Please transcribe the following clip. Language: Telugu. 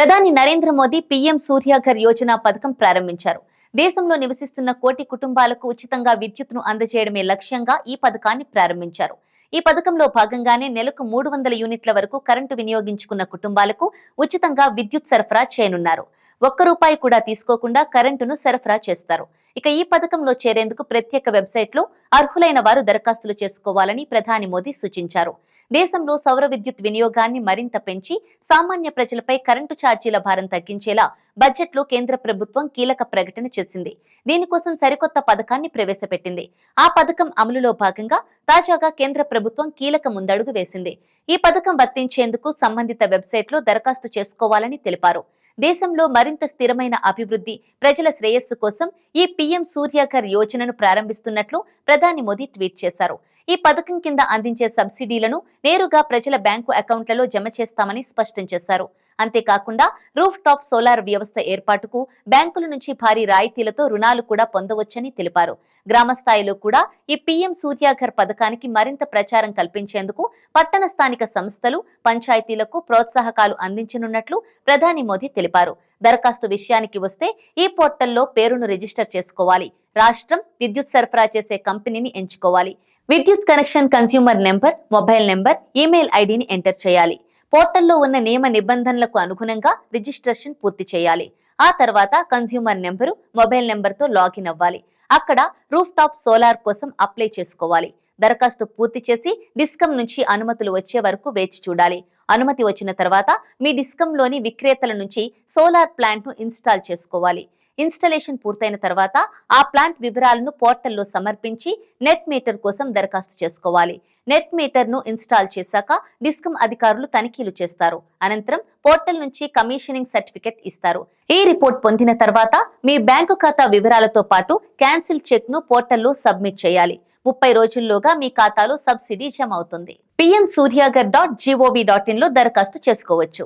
ప్రధాని నరేంద్ర మోదీ పీఎం సూర్యాఘర్ యోజన పథకం ప్రారంభించారు. దేశంలో నివసిస్తున్న కోటి కుటుంబాలకు ఉచితంగా విద్యుత్ను అందజేయడమే లక్ష్యంగా ఈ పథకాన్ని ప్రారంభించారు. ఈ పథకంలో భాగంగానే నెలకు మూడు వందల యూనిట్ల వరకు కరెంటు వినియోగించుకున్న కుటుంబాలకు ఉచితంగా విద్యుత్ సరఫరా చేయనున్నారు. ఒక్క రూపాయి కూడా తీసుకోకుండా కరెంటును సరఫరా చేస్తారు. ఇక ఈ పథకంలో చేరేందుకు ప్రత్యేక వెబ్సైట్లో అర్హులైన వారు దరఖాస్తులు చేసుకోవాలని ప్రధాని మోదీ సూచించారు. దేశంలో సౌర విద్యుత్ వినియోగాన్ని మరింత పెంచి సామాన్య ప్రజలపై కరెంటు ఛార్జీల భారం తగ్గించేలా బడ్జెట్లో కేంద్ర ప్రభుత్వం కీలక ప్రకటన చేసింది. దీనికోసం సరికొత్త పథకాన్ని ప్రవేశపెట్టింది. ఆ పథకం అమలులో భాగంగా తాజాగా కేంద్ర ప్రభుత్వం కీలక ముందడుగు వేసింది. ఈ పథకం వర్తించేందుకు సంబంధిత వెబ్సైట్లో దరఖాస్తు చేసుకోవాలని తెలిపారు. దేశంలో మరింత స్థిరమైన అభివృద్ధి ప్రజల శ్రేయస్సు కోసం ఈ పీఎం సూర్యాఘర్ యోజనను ప్రారంభిస్తున్నట్లు ప్రధాని మోదీ ట్వీట్ చేశారు. ఈ పథకం కింద అందించే సబ్సిడీలను నేరుగా ప్రజల బ్యాంకు అకౌంట్లలో జమ చేస్తామని స్పష్టం చేశారు. అంతేకాకుండా రూఫ్ టాప్ సోలార్ వ్యవస్థ ఏర్పాటుకు బ్యాంకుల నుంచి భారీ రాయితీలతో రుణాలు కూడా పొందవచ్చని తెలిపారు. గ్రామ స్థాయిలో కూడా ఈ పీఎం సూర్యాఘర్ పథకానికి మరింత ప్రచారం కల్పించేందుకు పట్టణ స్థానిక సంస్థలు పంచాయతీలకు ప్రోత్సాహకాలు అందించనున్నట్లు ప్రధాని మోదీ తెలిపారు. దరఖాస్తు విషయానికి వస్తే ఈ పోర్టల్లో పేరును రిజిస్టర్ చేసుకోవాలి. రాష్ట్రం విద్యుత్ సరఫరా చేసే కంపెనీని ఎంచుకోవాలి. విద్యుత్ connection consumer number mobile number email ఐడిని ఎంటర్ చేయాలి. పోర్టల్లో ఉన్న నియమ నిబంధనలకు అనుగుణంగా రిజిస్ట్రేషన్ పూర్తి చేయాలి. ఆ తర్వాత కన్స్యూమర్ నెంబరు మొబైల్ నెంబర్తో లాగిన్ అవ్వాలి. అక్కడ రూఫ్ టాప్ సోలార్ కోసం అప్లై చేసుకోవాలి. దరఖాస్తు పూర్తి చేసి డిస్కమ్ నుంచి అనుమతులు వచ్చే వరకు వేచి చూడాలి. అనుమతి వచ్చిన తర్వాత మీ డిస్కంలోని విక్రేతల నుంచి సోలార్ ప్లాంట్ను ఇన్స్టాల్ చేసుకోవాలి. ఇన్స్టలేషన్ పూర్తయిన తర్వాత ఆ ప్లాంట్ వివరాలను పోర్టల్లో సమర్పించి నెట్ మీటర్ కోసం దరఖాస్తు చేసుకోవాలి. నెట్ మీటర్ను ఇన్స్టాల్ చేశాక డిస్కమ్ అధికారులు తనిఖీలు చేస్తారు. అనంతరం పోర్టల్ నుంచి కమిషనింగ్ సర్టిఫికెట్ ఇస్తారు. ఈ రిపోర్ట్ పొందిన తర్వాత మీ బ్యాంకు ఖాతా వివరాలతో పాటు క్యాన్సిల్ చెక్ను పోర్టల్లో సబ్మిట్ చేయాలి. ముప్పై రోజుల్లోగా మీ ఖాతాలో సబ్సిడీ జమ అవుతుంది. PM Surya Ghar dot gov dot ఇన్లో దరఖాస్తు చేసుకోవచ్చు.